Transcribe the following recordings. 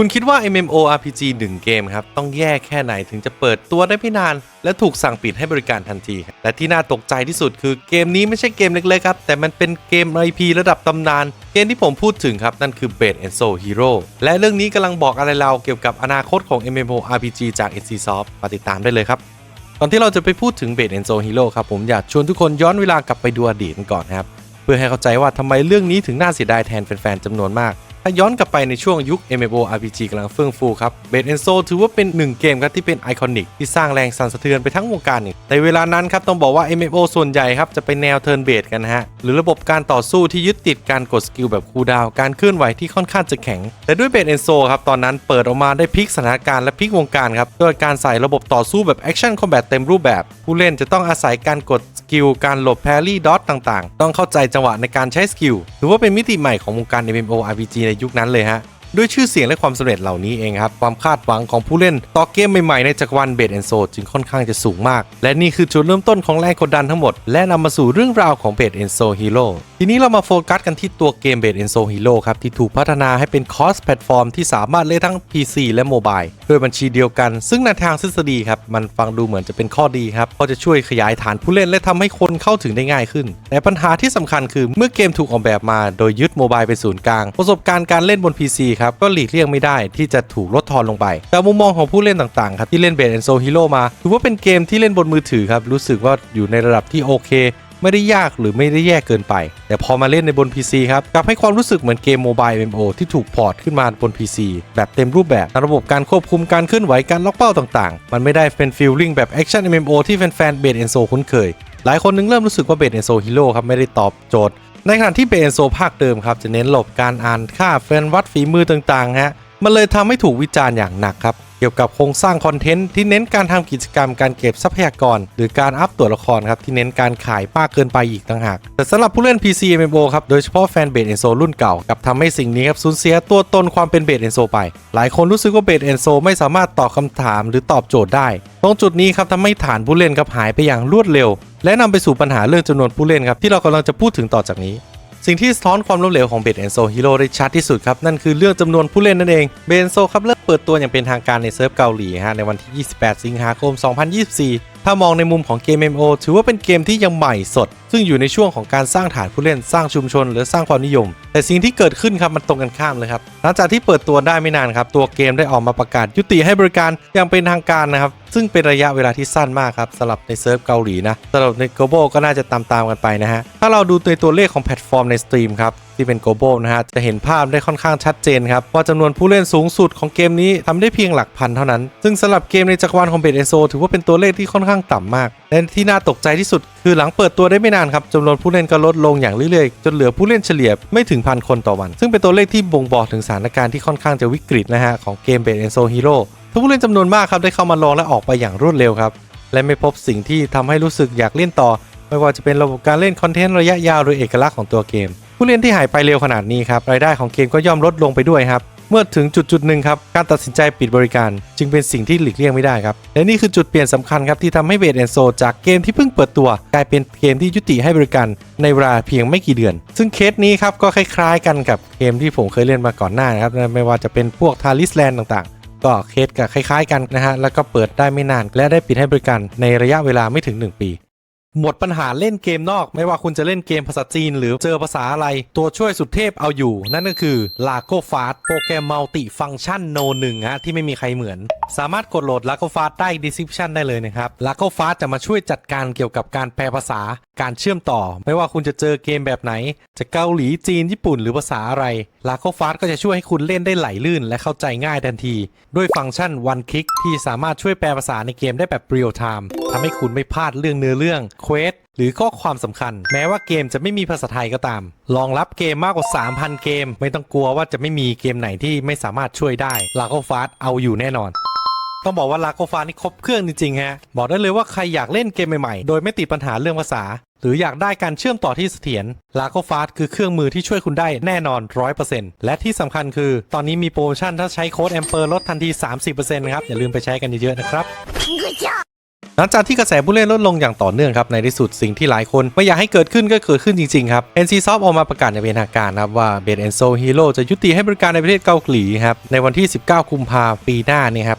คุณคิดว่า MMORPG 1 เกมครับ ต้องแย่แค่ไหนถึงจะเปิดตัวได้ไม่นาน และถูกสั่งปิดให้บริการทันที และที่น่าตกใจที่สุดคือเกมนี้ไม่ใช่เกมเล็กๆครับ แต่มันเป็นเกม IP ระดับตำนาน เกมที่ผมพูดถึงครับ นั่นคือ b a d and Soul Hero และเรื่องนี้กำลังบอกอะไรเราเกี่ยวกับอนาคตของ MMORPG จาก NCSoft มาติดตามได้เลยครับก่อนที่เราจะไปพูดถึง b a d and Soul Hero ครับผมอยากชวนทุกคนย้อนเวลากลับไปดูอดีตกันก่อนครับเพื่อให้เข้าใจว่าทำไมเรื่องนี้ถึงน่าเสียดายแทนแฟนๆจำนวนมาก ถ้าย้อนกลับไปในช่วงยุค MMORPG กำลังเฟื่องฟูครับ b a d and Soul ถือว่าเป็นหนึ่งเกมครับที่เป็นไอคอนิกที่สร้างแรงสั่นสะเทือนไปทั้งวงการนี่ในเวลานั้นครับต้องบอกว่า MMO ส่วนใหญ่ครับจะเป็นแนวเทิร์นเบสกันฮะหรือระบบการต่อสู้ที่ยึดติดการกดสกิลแบบคูดาวการเคลื่อนไหวที่ค่อนข้างจะแข็ง แต่ด้วย b a d and Soul ครับตอนนั้นเปิดออกมาได้พลิกสถานการณ์และพลิกวงการครับด้วยการใส่ระบบต่อสู้แบบแอคชั่นคอมแบทเต็มรูปแบบ ผู้เล่นจะต้องอาศัยการกดสกิลการหลบแพรี่ดอทต่างๆ ต้องเข้าใจจังหวะในการใช้สกิลถือว่าเป็นมิติใหม่ของวงการ MMORPG ในยุคนั้นเลยฮะ ด้วยชื่อเสียงและความสำเร็จเหล่านี้เองครับ ความคาดหวังของผู้เล่นต่อเกมใหม่ๆในจักรวาลเบดแอนโซจึงค่อนข้างจะสูงมาก และนี่คือจุดเริ่มต้นของแรงกดดันทั้งหมด และนำมาสู่เรื่องราวของเบดแอนโซฮีโร่ทีนี้เรามาโฟกัสกันที่ตัวเกมเบดแอนโซฮีโร่ครับ ที่ถูกพัฒนาให้เป็นคอสแพลตฟอร์มที่สามารถเล่นทั้ง PC และโมบายด้วยบัญชีเดียวกัน ซึ่งในทางทฤษฎีครับมันฟังดูเหมือนจะเป็นข้อดีครับเพราะจะช่วยขยายฐานผู้เล่นและทำให้คนเข้าถึงได้ง่ายขึ้น แต่ปัญหาที่สำคัญคือเมื่อเกมถูกออกแบบมา โดยยึดโมบายเป็นศูนย์กลางประสบการณ์การเล่นบน PC ครับก็หลีกเลี่ยงไม่ได้ที่จะถูกลดทอนลงไป แต่มุมมองของผู้เล่นต่างๆครับที่เล่นเบดแอนโซฮีโร่มาถือว่าเป็นเกมที่เล่นบนมือถือครับรู้สึกว่าอยู่ในระดับที่โอเคไม่ได้ยากหรือไม่ได้แย่เกินไป แต่พอมาเล่นในบน PC ครับกลับให้ความรู้สึกเหมือนเกมโมบาย MMO ที่ถูกพอร์ตขึ้นมาบน PC แบบเต็มรูปแบบระบบการควบคุมการเคลื่อนไหวการล็อกเป้าต่างๆ มันไม่ได้เป็นฟีลลิ่งแบบแอคชั่น MMO ที่แฟนๆเบดแอนโซคุ้นเคย หลายคนนึงเริ่มรู้สึกว่าเบดแอนโซฮีโร่ครับไม่ได้ตอบโจทย์ ในขณะที่เบนโซภาคเดิมครับจะเน้นหลบการอ่านค่าแฟนวัดฝีมือต่างๆฮะ มันเลยทำให้ถูกวิจารณ์อย่างหนักครับ เกี่ยวกับโครงสร้างคอนเทนต์ที่เน้นการทำกิจกรรมการเก็บทรัพยากร หรือการอัพตัวละครครับที่เน้นการขายมากเกินไปอีกต่างหาก แต่สำหรับผู้เล่น PC MMO ครับโดยเฉพาะแฟนเบดเอนโซรุ่นเก่ากับทำให้สิ่งนี้ครับสูญเสียตัวตนความเป็นเบดเอนโซไป หลายคนรู้สึกว่าเบดเอนโซไม่สามารถตอบคำถามหรือตอบโจทย์ได้ ตรงจุดนี้ครับทำให้ฐานผู้เล่นครับหายไปอย่างรวดเร็ว และนำไปสู่ปัญหาเรื่องจำนวนผู้เล่นครับที่เรากำลังจะพูดถึงต่อจากนี้ สิ่งที่สะท้อนความล้มเหลวของเบนแอนโซฮีโร่ได้ชัดที่สุดครับ นั่นคือเรื่องจำนวนผู้เล่นนั่นเองเบนโซครับเริ่มเปิดตัวอย่างเป็นทางการในเซิร์ฟเกาหลีฮะในวันที่ 28 สิงหาคม 2024 ถ้ามองในมุมของเกม MMO ถือว่าเป็นเกมที่ยังใหม่สด ซึ่งอยู่ในช่วงของการสร้างฐานผู้เล่นสร้างชุมชน หรือสร้างความนิยม แต่สิ่งที่เกิดขึ้นครับมันตรงกันข้ามเลยครับหลังจากที่เปิดตัวได้ไม่นานครับตัวเกมได้ออกมาประกาศยุติให้บริการอย่างเป็นทางการนะครับซึ่งเป็นระยะเวลาที่สั้นมากครับสำหรับในเซิร์ฟเกาหลีนะสำหรับใน global ก็น่าจะตามๆกันไปนะฮะถ้าเราดูในตัวเลขของแพลตฟอร์มในสตรีมครับ ที่เป็น global นะฮะจะเห็นภาพได้ค่อนข้างชัดเจนครับว่าจำนวนผู้เล่นสูงสุดของเกมนี้ทำได้เพียงหลักพันเท่านั้น ซึ่งสำหรับเกมในจักรวาลของเบดเอโซถือว่าเป็นตัวเลขที่ค่อนข้างต่ำมากและที่น่าตกใจที่สุด คือหลังเปิดตัวได้ไม่นานครับจำนวนผู้เล่นก็ลดลงอย่างเรื่อยๆ จนเหลือผู้เล่นเฉลี่ยไม่ถึงพันคนต่อวัน ซึ่งเป็นตัวเลขที่บ่งบอกถึงสถานการณ์ที่ค่อนข้างจะวิกฤตนะฮะของเกมเบดเอโซฮีโร่ผู้เล่นจำนวนมากครับได้เข้ามาลองและออกไปอย่างรวดเร็วครับและไม่พบสิ่งที่ทำให้รู้สึกอยากเล่นต่อ ไม่ว่าจะเป็นระบบการเล่นคอนเทนต์ระยะยาวหรือเอกลักษณ์ของตัวเกม ผู้เล่นที่หายไปเร็วขนาดนี้ครับรายได้ของเกมก็ย่อมลดลงไปด้วยครับเมื่อถึงจุดจุดหนึ่งครับการตัดสินใจปิดบริการ จึงเป็นสิ่งที่หลีกเลี่ยงไม่ได้ครับและนี่คือจุดเปลี่ยนสำคัญครับที่ทำให้เบดแอนโซจากเกมที่เพิ่งเปิดตัว กลายเป็นเกมที่ยุติให้บริการในเวลาเพียงไม่กี่เดือน ซึ่งเคสนี้ครับก็คล้ายๆ กันกับเกมที่ผมเคยเล่นมาก่อนหน้านะครับไม่ว่าจะเป็นพวกทาริสแลนด์ต่างๆ ก็เคสกับคล้ายๆ กันนะฮะแล้วก็เปิดได้ไม่นาน และได้ปิดให้บริการในระยะเวลาไม่ถึง 1 ปี หมดปัญหาเล่นเกมนอก ไม่ว่าคุณจะเล่นเกมภาษาจีน หรือเจอภาษาอะไร ตัวช่วยสุดเทพเอาอยู่ นั่นก็คือ l a g o f a s t โปรแกรมมัลติฟัง c t ชันโนหนึ่งฮะที่ไม่มีใครเหมือน สามารถกดโหลด l a g o f a s t ได้ description ได้เลยนะครับ l a g o f a s t จะมาช่วยจัดการเกี่ยวกับการแปลภาษา การเชื่อมต่อ ไม่ว่าคุณจะเจอเกมแบบไหน จะเกาหลีจีนญี่ปุ่นหรือภาษาอะไร l a g o f a s t ก็จะช่วยให้คุณเล่นได้ไหลลื่น และเข้าใจง่ายทันที ด้วยฟังก์ชัน one click ที่สามารถช่วยแปลภาษาในเกมได้แบบ real time ทำให้คุณไม่พลาดเรื่องเนื้อเรื่อง quest หรือข้อความสำคัญ แม้ว่าเกมจะไม่มีภาษาไทยก็ตามรองรับเกมมากกว่า 3,000 เกม ไม่ต้องกลัวว่าจะไม่มีเกมไหนที่ไม่สามารถช่วยได้ l a g o f a s t เอาอยู่แน่นอนต้องบอกว่าลาโกฟานี่ครบเครื่องจริงๆฮะ บอกได้เลยว่าใครอยากเล่นเกมใหม่ๆ โดยไม่ติดปัญหาเรื่องภาษา หรืออยากได้การเชื่อมต่อที่เสถียรลาโกฟาสคือเครื่องมือที่ช่วยคุณได้แน่นอน 100%และที่สำคัญคือ ตอนนี้มีโปรโมชั่นถ้าใช้โค้ดแอมเปอร์ลดทันที 30%นะครับ อย่าลืมไปใช้กันเยอะๆนะครับ หลังจากที่กระแสผู้เล่นลดลงอย่างต่อเนื่องครับในที่สุดสิ่งที่หลายคนไม่อยากให้เกิดขึ้นก็เกิดขึ้นจริงๆครับ NCSoft ออกมาประกาศในเป็นทางการครับว่า b e d and Soul Hero จะยุติให้บริการในประเทศเกาหลีครับในวันที่ 19 กุมภาปีหน้านี่ครับ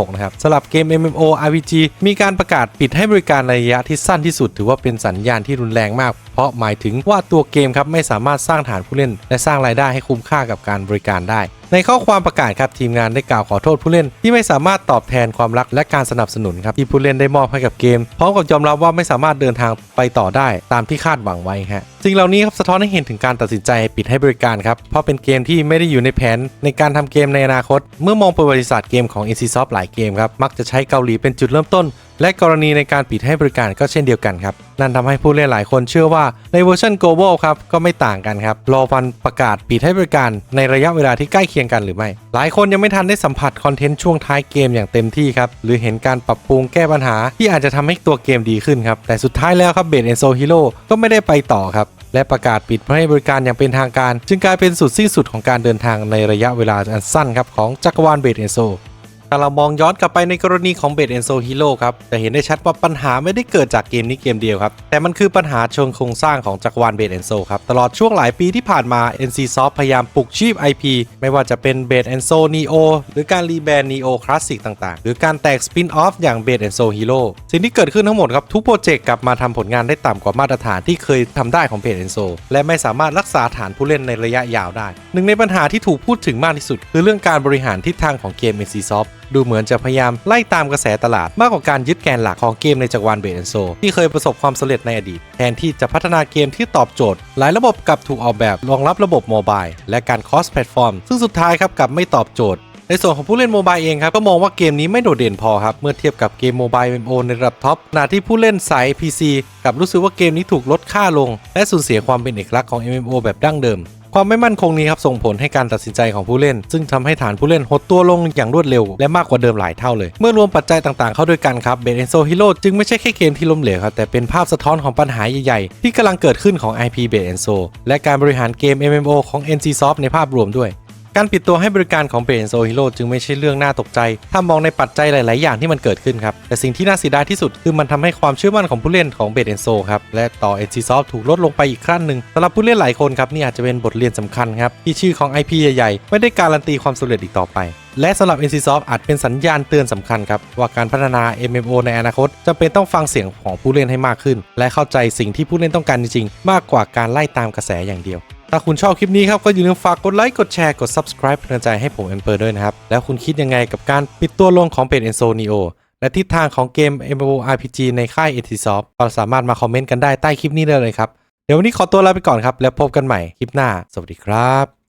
2026 นะครับสำหรับเกม MMO RPG มีการประกาศปิดให้บริการในระยะที่สั้นที่สุด ถือว่าเป็นสัญญาณที่รุนแรงมาก เพราะหมายถึงว่าตัวเกมครับไม่สามารถสร้างฐานผู้เล่น และสร้างรายได้ให้คุ้มค่ากับการบริการได้ ในข้อความประกาศครับทีมงานได้กล่าวขอโทษผู้เล่น ที่ไม่สามารถตอบแทนความรักและการสนับสนุนครับที่ผู้เล่นได้มอบให้กับเกม พร้อมกับยอมรับว่าไม่สามารถเดินทางไปต่อได้ตามที่คาดหวังไว้ฮะสิ่งเหล่านี้ครับสะท้อนให้เห็นถึงการตัดสินใจปิดให้บริการครับเพราะเป็นเกมที่ไม่ได้อยู่ในแผนในการทำเกมในอนาคต เมื่อมองประวัติศาสตร์เกมของ NCSoft หลายเกมครับมักจะใช้เกาหลีเป็นจุดเริ่มต้น และกรณีในการปิดให้บริการก็เช่นเดียวกันครับ นั่นทำให้ผู้เล่นหลายคนเชื่อว่าในเวอร์ชัน global ครับก็ไม่ต่างกันครับ รอวันประกาศปิดให้บริการในระยะเวลาที่ใกล้เคียงกันหรือไม่ หลายคนยังไม่ทันได้สัมผัสคอนเทนต์ช่วงท้ายเกมอย่างเต็มที่ครับ หรือเห็นการปรับปรุงแก้ปัญหา ที่อาจจะทำให้ตัวเกมดีขึ้นครับ แต่สุดท้ายแล้วครับเบดเอนโซฮีโร่ก็ไม่ได้ไปต่อครับและประกาศปิดให้บริการอย่างเป็นทางการ จึงกลายเป็นสุดสิ้นสุดของการเดินทางในระยะเวลาอันสั้นครับของจักรวาลเบดเอนโซ ถ้าเรามองย้อนกลับไปในกรณีของเบดเอนโซฮีโร่ครับ จะเห็นได้ชัดว่าปัญหาไม่ได้เกิดจากเกมนี้เกมเดียวครับ แต่มันคือปัญหาเชิงโครงสร้างของจักรวาลเบดเอนโซครับ ตลอดช่วงหลายปีที่ผ่านมา NCSoft พยายามปลุกชีพ IP ไม่ว่าจะเป็นเบดเอนโซนีโอหรือการรีแบรนด์นีโอคลาสสิกต่างๆ หรือการแตกสปินออฟอย่างเบดเอนโซฮีโร่สิ่งที่เกิดขึ้นทั้งหมดครับทุกโปรเจกต์กลับมาทำผลงานได้ต่ำกว่ามาตรฐานที่เคยทำได้ของเบดเอนโซและไม่สามารถรักษาฐานผู้เล่นในระยะยาวได้ หนึ่งในปัญหาที่ถูกพูดถึงมากที่สุด คือเรื่องการบริหารทิศทางของเกม NCSoft ดูเหมือนจะพยายามไล่ตามกระแสตลาดมากกว่าการยึดแกนหลักของเกมในจักรวาลเบดโซที่เคยประสบความสำเร็จในอดีต แทนที่จะพัฒนาเกมที่ตอบโจทย์ หลายระบบกับถูกออกแบบรองรับระบบโมบายและการคอสแพลตฟอร์มซึ่งสุดท้ายครับกับไม่ตอบโจทย์ในส่วนของผู้เล่นโมบายเองครับ ก็มองว่าเกมนี้ไม่โดดเด่นพอครับ เมื่อเทียบกับเกมโมบาย MMO ในระดับท็อปขณะที่ผู้เล่นสาย PC กับรู้สึกว่าเกมนี้ถูกลดค่าลง และสูญเสียความเป็นเอกลักษณ์ของ MMO แบบดั้งเดิม ความไม่มั่นคงนี้ครับส่งผลให้การตัดสินใจของผู้เล่น ซึ่งทำให้ฐานผู้เล่นหดตัวลงอย่างรวดเร็วและมากกว่าเดิมหลายเท่าเลย เมื่อรวมปัจจัยต่างๆเข้าด้วยกันครับเบนเอนโซฮิโร่จึงไม่ใช่แค่เกมที่ล้มเหลวครับแต่เป็นภาพสะท้อนของปัญหาใหญ่ๆที่กำลังเกิดขึ้นของ IP เบนเอนโซและการบริหารเกม MMO ของ NCSoft ในภาพรวมด้วย การปิดตัวให้บริการของเบรนโซฮีโร่จึงไม่ใช่เรื่องน่าตกใจ ถ้ามองในปัจจัยหลาย ๆ อย่างที่มันเกิดขึ้นครับ แต่สิ่งที่น่าเสียดายที่สุดคือมันทำให้ความเชื่อมั่นของผู้เล่นของเบรนโซครับ และต่อ NCSoft ถูกลดลงไปอีกขั้นหนึ่งสำหรับผู้เล่นหลายคนครับนี่อาจจะเป็นบทเรียนสำคัญครับที่ชื่อของ IP ใหญ่ ๆ ไม่ได้การันตีความสำเร็จอีกต่อไป และสำหรับ NCSoft อาจเป็นสัญญาณเตือนสำคัญครับว่าการพัฒนา MMO ในอนาคตจำเป็นต้องฟังเสียงของผู้เล่นให้มากขึ้น และเข้าใจสิ่งที่ผู้เล่นต้องการจริง ๆ มากกว่าการไล่ตามกระแสอย่างเดียว ถ้าคุณชอบคลิปนี้ครับ ก็อย่าลืมฝากกดไลค์ กดแชร์ กด subscribe เป็นกำลังใจให้ผมเอ็มเปอร์ด้วยนะครับ แล้วคุณคิดยังไงกับการปิดตัวลงของเป็น Enso Neo และทิศทางของเกม MMORPG ในค่าย NCSoft ก็สามารถมาคอมเมนต์กันได้ใต้คลิปนี้ได้เลยครับ เดี๋ยววันนี้ขอตัวลาไปก่อนครับ แล้วพบกันใหม่คลิปหน้า สวัสดีครับ